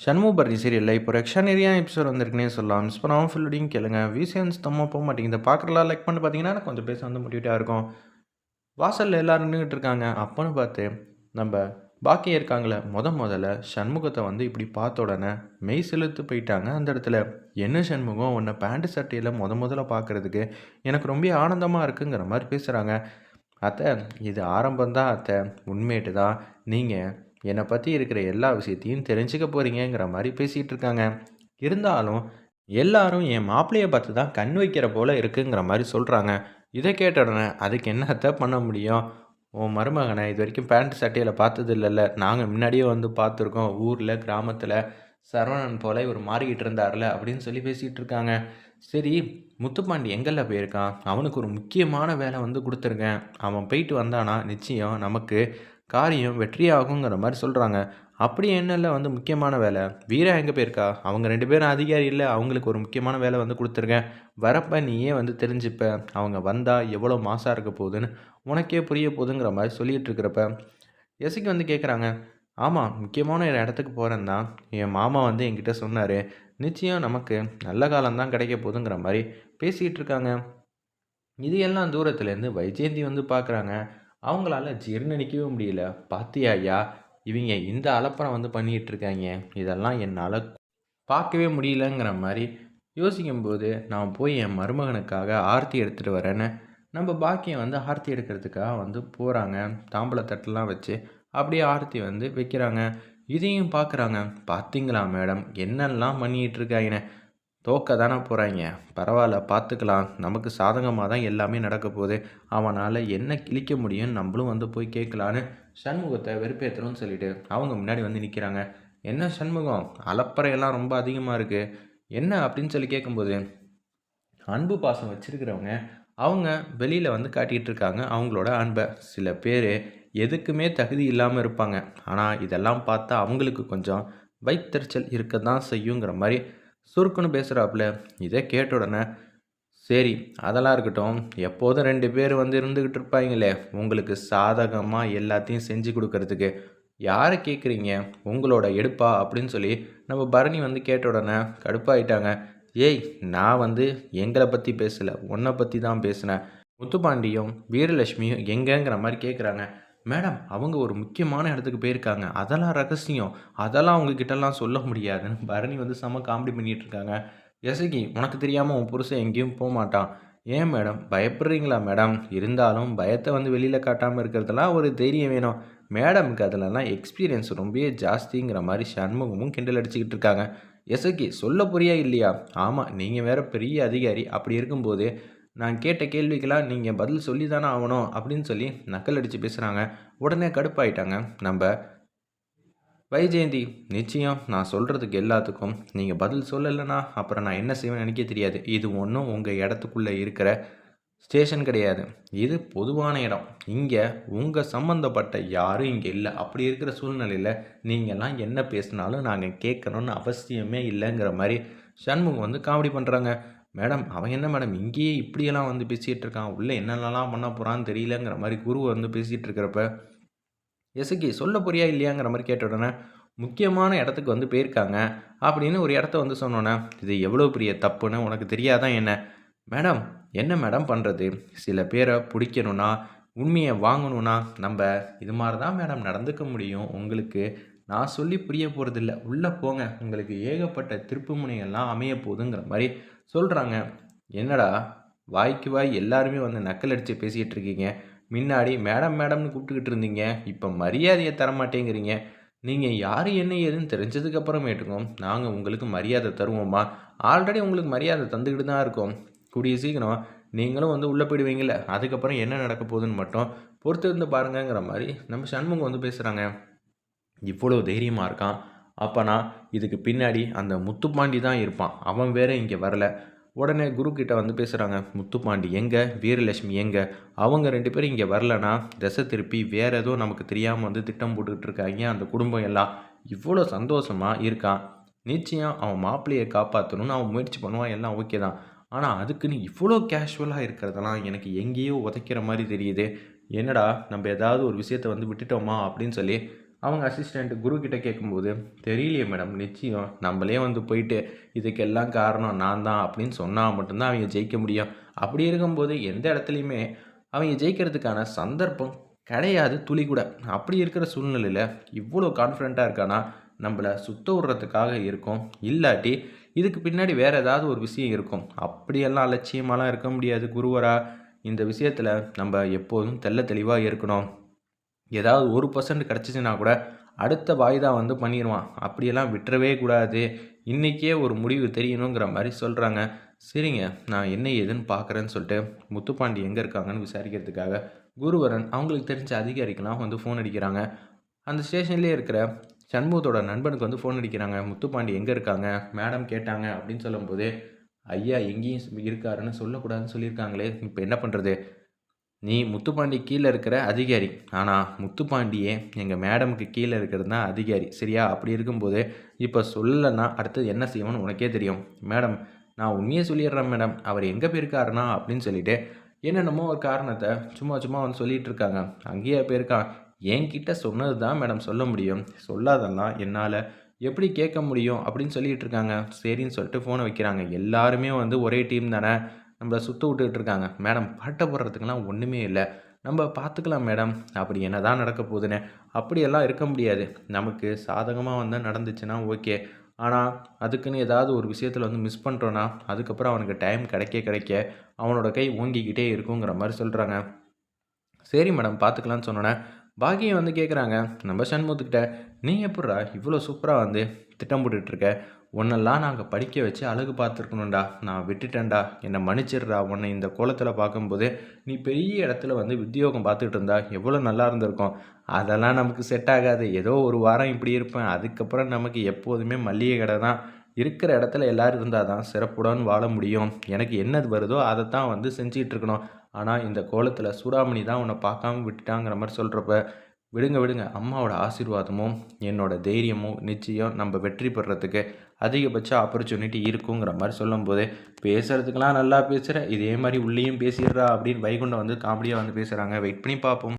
ஷண்முபர்ணி சீரியலில் இப்போ ரெக்ஷனரியான எபிசோட் வந்திருக்குன்னே சொல்லலாம். மிஸ் பண்ணாமல் ஃபுல்லோடையும் கேளுங்க. விசியன்ஸ் தம்மா போக மாட்டேங்குது. பார்க்குறலாம் லைக் பண்ணி பார்த்தீங்கன்னா கொஞ்சம் பேச வந்து மோட்டிவேட்டாக இருக்கும். வாசலில் எல்லாரும் நின்றுட்டு இருக்காங்க. அப்போன்னு பார்த்து நம்ம பாக்கியம் இருக்காங்களே முத முதல்ல சண்முகத்தை வந்து இப்படி பார்த்த உடனே மெய் செலுத்து போயிட்டாங்க அந்த இடத்துல. என்ன சண்முகம்? உன்னை பேண்ட் சட்டையில் முத முதல்ல பார்க்குறதுக்கு எனக்கு ரொம்ப ஆனந்தமாக இருக்குங்கிற மாதிரி பேசுகிறாங்க அத்தை இது ஆரம்பம்தான் அத்தை. உண்மையிட்டு தான் நீங்கள் என்னை பற்றி இருக்கிற எல்லா விஷயத்தையும் தெரிஞ்சுக்க போகிறீங்கிற மாதிரி பேசிகிட்டு இருக்காங்க. இருந்தாலும் எல்லாரும் என் மாப்பிள்ளையை பார்த்து தான் கண் வைக்கிற போல் இருக்குங்கிற மாதிரி சொல்கிறாங்க இதை கேட்ட உடனே அதுக்கு என்னத்தை பண்ண முடியும்? உன் மருமகனை இது வரைக்கும் பேண்ட் சட்டையில் பார்த்தது இல்லைல்ல நாங்கள் முன்னாடியே வந்து பார்த்துருக்கோம். ஊரில் கிராமத்தில் சரவணன் போல் இவர் மாறிக்கிட்டு இருந்தார்ல அப்படின்னு சொல்லி பேசிகிட்டு இருக்காங்க. சரி முத்துப்பாண்டி எங்கெல்லாம் போயிருக்கான்? அவனுக்கு ஒரு முக்கியமான வேலை வந்து கொடுத்துருக்கேன். அவன் போயிட்டு வந்தானா? நிச்சயம் நமக்கு காரியம் வெற்றியாகுங்கிற மாதிரி சொல்கிறாங்க அப்படி என்னல்ல வந்து முக்கியமான வேலை? வீரா எங்கே போயிருக்கா? அவங்க ரெண்டு பேரும் அதிகாரி இல்லை அவங்களுக்கு ஒரு முக்கியமான வேலை வந்து கொடுத்துருக்கேன். வரப்ப நீயே வந்து தெரிஞ்சுப்ப அவங்க வந்தால் எவ்வளோ மாசாக இருக்க போகுதுன்னு உனக்கே புரிய போகுதுங்கிற மாதிரி சொல்லிகிட்டு இருக்கிறப்ப எசிக்கு வந்து கேட்குறாங்க ஆமாம் முக்கியமான ஒரு இடத்துக்கு போகிறேன் தான். என் மாமா வந்து என்கிட்ட சொன்னார் நிச்சயம் நமக்கு நல்ல காலம்தான் கிடைக்க போகுதுங்கிற மாதிரி பேசிகிட்டு இருக்காங்க. இது எல்லாம் தூரத்துலேருந்து வைஜெயந்தி வந்து பார்க்குறாங்க அவங்களால ஜீர்ணிக்கவே முடியல. பார்த்தியா ஐயா? இவங்க இந்த அலப்பறம் வந்து பண்ணிகிட்டு இருக்காங்க இதெல்லாம் என்னால் பார்க்கவே முடியலங்கிற மாதிரி யோசிக்கும்போது நான் போய் என் மருமகனுக்காக ஆர்த்தி எடுத்துகிட்டு வரேன்னு நம்ம பாக்கியம் வந்து ஆர்த்தி எடுக்கிறதுக்காக வந்து போகிறாங்க தாம்பளத்தட்டெல்லாம் வச்சு அப்படியே ஆர்த்தி வந்து வைக்கிறாங்க. இதையும் பார்க்குறாங்க பார்த்தீங்களா மேடம்? என்னெல்லாம் பண்ணிகிட்டு இருக்காங்கன்னு தோக்க தானே போகிறாங்க பரவாயில்ல பார்த்துக்கலாம். நமக்கு சாதகமாக தான் எல்லாமே நடக்க போகுது. அவனால் என்ன கிழிக்க முடியும்னு நம்மளும் வந்து போய் கேட்கலான்னு சண்முகத்தை வெறுப்பேற்றணும்னு சொல்லிட்டு அவங்க முன்னாடி வந்து நிற்கிறாங்க என்ன சண்முகம்? அலப்பறையெல்லாம் ரொம்ப அதிகமாக இருக்குது என்ன அப்படின்னு சொல்லி கேட்கும்போது அன்பு பாசம் வச்சுருக்கிறவங்க அவங்க வெளியில் வந்து காட்டிகிட்டு இருக்காங்க அவங்களோட அன்பை. சில பேர் எதுக்குமே தகுதி இல்லாமல் இருப்பாங்க. ஆனால் இதெல்லாம் பார்த்தா அவங்களுக்கு கொஞ்சம் வைத்தறிச்சல் இருக்க தான் செய்யுங்கிற மாதிரி சுருக்குன்னு பேசுகிறாப்புல இதை கேட்ட உடனே சரி அதெல்லாம் இருக்கட்டும். எப்போதும் ரெண்டு பேர் வந்து இருந்துக்கிட்டு இருப்பாங்களே. உங்களுக்கு சாதகமாக எல்லாத்தையும் செஞ்சு கொடுக்கறதுக்கு. யாரை கேட்குறீங்க உங்களோட எடுப்பா? அப்படின்னு சொல்லி நம்ம பரணி வந்து கேட்ட உடனே கடுப்பாயிட்டாங்க. ஏய் நான் வந்து எங்களை பற்றி பேசலை. உன்னை பற்றி தான் பேசினேன். முத்துப்பாண்டியும் வீரலட்சுமியும் எங்கேங்கிற மாதிரி கேட்குறாங்க மேடம் அவங்க ஒரு முக்கியமான இடத்துக்கு போயிருக்காங்க. அதெல்லாம் ரகசியம். அதெல்லாம் அவங்கக்கிட்டலாம் சொல்ல முடியாதுன்னு பரணி வந்து செம்ம காமெடி பண்ணிகிட்டு இருக்காங்க. எசகி உனக்கு தெரியாமல் உன் புருஷன் எங்கேயும் போக மாட்டான். ஏன் மேடம்? பயப்படுறீங்களா மேடம்? இருந்தாலும் பயத்தை வந்து வெளியில் காட்டாமல் இருக்கிறதுலாம் ஒரு தைரியம் வேணும். மேடமுக்கு அதிலலாம் எக்ஸ்பீரியன்ஸ் ரொம்பவே ஜாஸ்திங்கிற மாதிரி சண்முகமும் கிண்டல் அடிச்சுக்கிட்டு இருக்காங்க. எசகி சொல்ல புரியா இல்லையா? ஆமாம் நீங்கள் வேறு பெரிய அதிகாரி. அப்படி இருக்கும்போது நான் கேட்ட கேள்விக்கெல்லாம் நீங்கள் பதில் சொல்லி தானே ஆகணும் அப்படின்னு சொல்லி நக்கல் அடித்து பேசுகிறாங்க உடனே கடுப்பாயிட்டாங்க. நம்ம வைஜெயந்தி நிச்சயம் நான் சொல்கிறதுக்கு எல்லாத்துக்கும் நீங்கள் பதில் சொல்லலைன்னா அப்புறம் நான் என்ன செய்வேன்னு நினைக்க தெரியாது. இது ஒன்றும் உங்கள் இடத்துக்குள்ளே இருக்கிற ஸ்டேஷன் கிடையாது. இது பொதுவான இடம். இங்கே உங்கள் சம்மந்தப்பட்ட யாரும் இங்கே இல்லை. அப்படி இருக்கிற சூழ்நிலையில் நீங்கள்லாம் என்ன பேசினாலும் நாங்கள் கேட்கணுன்னு அவசியமே இல்லைங்கிற மாதிரி சண்முகம் வந்து காமெடி பண்ணுறாங்க மேடம் அவன் என்ன மேடம் இங்கேயே இப்படியெல்லாம் வந்து பேசிகிட்டு இருக்கான் உள்ளே என்னென்னலாம் பண்ண போகிறான்னு தெரியலங்கிற மாதிரி குரு வந்து பேசிகிட்டு இருக்கிறப்ப எசுக்கி சொல்ல போறியா இல்லையாங்கிற மாதிரி கேட்ட உடனே முக்கியமான இடத்துக்கு வந்து போயிருக்காங்க அப்படின்னு ஒரு இடத்த வந்து சொன்னோன்னே இது எவ்வளோ பெரிய தப்புன்னு உனக்கு தெரியாதான் என்ன? மேடம் என்ன மேடம் பண்ணுறது சில பேரை பிடிக்கணுன்னா உண்மையை வாங்கணுன்னா நம்ம இது மாதிரி தான் மேடம் நடந்துக்க முடியும். உங்களுக்கு நான் சொல்லி புரிய போகிறதில்ல உள்ளே போங்க. உங்களுக்கு ஏகப்பட்ட திருப்பு முனைகள்லாம் அமைய போகுதுங்கிற மாதிரி சொல்கிறாங்க என்னடா வாய்க்கு வாய் எல்லாருமே வந்து நக்கல் அடித்து பேசிக்கிட்டு இருக்கீங்க. முன்னாடி மேடம் மேடம்னு கூப்பிட்டுக்கிட்டு இருந்தீங்க. இப்போ மரியாதையை தரமாட்டேங்கிறீங்க. நீங்கள் யார் என்ன ஏதுன்னு தெரிஞ்சதுக்கப்புறமேட்டுக்கும் நாங்கள் உங்களுக்கு மரியாதை தருவோம்மா. ஆல்ரெடி உங்களுக்கு மரியாதை தந்துக்கிட்டு தான் இருக்கோம். கூடிய சீக்கிரம் நீங்களும் வந்து உள்ளே போயிடுவீங்கள அதுக்கப்புறம் என்ன நடக்க போகுதுன்னு மட்டும் பொறுத்து இருந்து பாருங்கங்கிற மாதிரி நம்ம சண்முகம் வந்து பேசுகிறாங்க இவ்வளோ தைரியமாக இருக்கான். அப்போனா இதுக்கு பின்னாடி அந்த முத்துப்பாண்டி தான் இருப்பான். அவன் வேற இங்கே வரல. உடனே குரு கிட்ட வந்து பேசுகிறாங்க முத்துப்பாண்டி எங்கே? வீரலட்சுமி எங்கே? அவங்க ரெண்டு பேரும் இங்கே வரலனா திசை திருப்பி வேறு ஏதோ நமக்கு தெரியாமல் வந்து திட்டம் போட்டுக்கிட்டு இருக்காங்க அந்த குடும்பம் எல்லாம். இவ்வளோ சந்தோஷமாக இருக்கான். நிச்சயம் அவன் மாப்பிள்ளையை காப்பாற்றணும்னு அவன் முயற்சி பண்ணுவான் எல்லாம் ஓகே தான். ஆனால் அதுக்குன்னு இவ்வளோ கேஷுவலாக இருக்கிறதெல்லாம் எனக்கு எங்கேயோ உதைக்கிற மாதிரி தெரியுது. என்னடா நம்ம ஏதாவது ஒரு விஷயத்தை வந்து விட்டுட்டோமா அப்படின்னு சொல்லி அவங்க அசிஸ்டண்ட் குரு கிட்ட கேட்கும்போது தெரியலையே மேடம் நிச்சயம் நம்மளே வந்து போயிட்டு இதுக்கெல்லாம் காரணம் நான் தான் அப்படின்னு சொன்னால் மட்டும்தான் அவங்க ஜெயிக்க முடியும். அப்படி இருக்கும்போது எந்த இடத்துலையுமே அவங்க ஜெயிக்கிறதுக்கான சந்தர்ப்பம் கிடையாது துளி கூட. அப்படி இருக்கிற சூழ்நிலையில் இவ்வளோ கான்ஃபிடண்ட்டாக இருக்கானா? நம்மளை சுத்த விடுறதுக்காக இருக்கும். இல்லாட்டி இதுக்கு பின்னாடி வேறு ஏதாவது ஒரு விஷயம் இருக்கும். அப்படியெல்லாம் அலட்சியமாலாம் இருக்க முடியாது குருவரா. இந்த விஷயத்தில் நம்ம எப்போதும் தெள்ள தெளிவாக இருக்கணும். ஏதாவது ஒரு பர்சன்ட் கிடச்சிச்சின்னா கூட அடுத்த வாய்தா வந்து பண்ணிடுவான் அப்படியெல்லாம் விட்டுறவே கூடாது. இன்றைக்கே ஒரு முடிவு தெரியணுங்கிற மாதிரி சொல்கிறாங்க சரிங்க நான் என்ன ஏதுன்னு பார்க்குறேன்னு சொல்லிட்டு முத்துப்பாண்டி எங்கே இருக்காங்கன்னு விசாரிக்கிறதுக்காக குருவரன் அவங்களுக்கு தெரிஞ்ச அதிகாரிக்கெல்லாம் வந்து ஃபோன் அடிக்கிறாங்க. அந்த ஸ்டேஷன்லேயே இருக்கிற சண்முகத்தோட நண்பனுக்கு வந்து ஃபோன் அடிக்கிறாங்க. முத்துப்பாண்டி எங்கே இருக்காங்க? மேடம் கேட்டாங்க அப்படின்னு சொல்லும்போது ஐயா எங்கேயும் இருக்காருன்னு சொல்லக்கூடாதுன்னு சொல்லியிருக்காங்களே. இப்போ என்ன பண்ணுறது நீ முத்துப்பாண்டி கீழே இருக்கிற அதிகாரி. ஆனால் முத்துப்பாண்டியே எங்கள் மேடமுக்கு கீழே இருக்கிறது தான் அதிகாரி. சரியா? அப்படி இருக்கும்போது இப்போ சொல்லலைன்னா அடுத்தது என்ன செய்வோன்னு உனக்கே தெரியும். மேடம் நான் உண்மையை சொல்லிடுறேன் மேடம். அவர் எங்கே போயிருக்காருனா அப்படின்னு சொல்லிட்டு என்னென்னமோ ஒரு காரணத்தை சும்மா சும்மா வந்து சொல்லிகிட்டு இருக்காங்க. அங்கேயே போயிருக்கான். என்கிட்ட சொன்னது தான் மேடம் சொல்ல முடியும். சொல்லாதெல்லாம் என்னால் எப்படி கேட்க முடியும் அப்படின்னு சொல்லிகிட்டு இருக்காங்க. சரின்னு சொல்லிட்டு ஃபோனை வைக்கிறாங்க. எல்லாருமே வந்து ஒரே டீம் தானே. நம்மளை சுற்ற விட்டுக்கிட்டு இருக்காங்க. மேடம் பாட்டை போடுறதுக்கெல்லாம் ஒன்றுமே இல்லை. நம்ம பார்த்துக்கலாம் மேடம். அப்படி என்ன தான் நடக்க போகுதுன்னு அப்படியெல்லாம் இருக்க முடியாது. நமக்கு சாதகமாக வந்தால் நடந்துச்சுன்னா ஓகே. ஆனால் அதுக்குன்னு ஏதாவது ஒரு விஷயத்தில் வந்து மிஸ் பண்ணுறோன்னா அதுக்கப்புறம் அவனுக்கு டைம் கிடைக்க கிடைக்க அவனோட கை ஓங்கிக்கிட்டே இருக்குங்கிற மாதிரி சொல்கிறாங்க சரி மேடம் பார்த்துக்கலான்னு சொன்னோன்னே பாக்கியம் வந்து கேட்குறாங்க நம்ம சண்முகத்துக்கிட்ட நீ எப்பட்றா இவ்வளோ சூப்பராக வந்து திட்டம் போட்டுட்ருக்க? உன்னெல்லாம் நாங்கள் படிக்க வச்சு அழகு பார்த்துருக்கணும்டா. நான் விட்டுட்டேன்டா. என்னை மன்னிச்சிடுறா. உன்னை இந்த கோலத்தில் பார்க்கும்போது நீ பெரிய இடத்துல வந்து உத்தியோகம் பார்த்துட்டு இருந்தா எவ்வளோ நல்லா இருந்திருக்கும். அதெல்லாம் நமக்கு செட் ஆகாது. ஏதோ ஒரு வாரம் இப்படி இருப்பேன். அதுக்கப்புறம் நமக்கு எப்போதுமே மல்லிகை கடை தான். இருக்கிற இடத்துல எல்லோரும் இருந்தால் தான் சிறப்புடன் வாழ முடியும். எனக்கு என்னது வருதோ அதை தான் வந்து செஞ்சிகிட்டு இருக்கணும் ஆனால் இந்த கோலத்தில் சூடாமணி தான் உன்னை பார்க்காம விட்டுட்டாங்கிற மாதிரி சொல்கிறப்ப விடுங்க விடுங்க அம்மாவோட ஆசீர்வாதமும் என்னோட தைரியமும் நிச்சயம் நம்ம வெற்றி பெறத்துக்கு அதிகபட்ச ஆப்பர்ச்சுனிட்டி இருக்குங்கிற மாதிரி சொல்லும்போது பேசுகிறதுக்கெலாம் நல்லா பேசுகிற இதே மாதிரி உள்ளேயும் பேசிடுறா அப்படின்னு வைகுண்டம் வந்து காமெடியாக வந்து பேசுகிறாங்க வெயிட் பண்ணி பார்ப்போம்.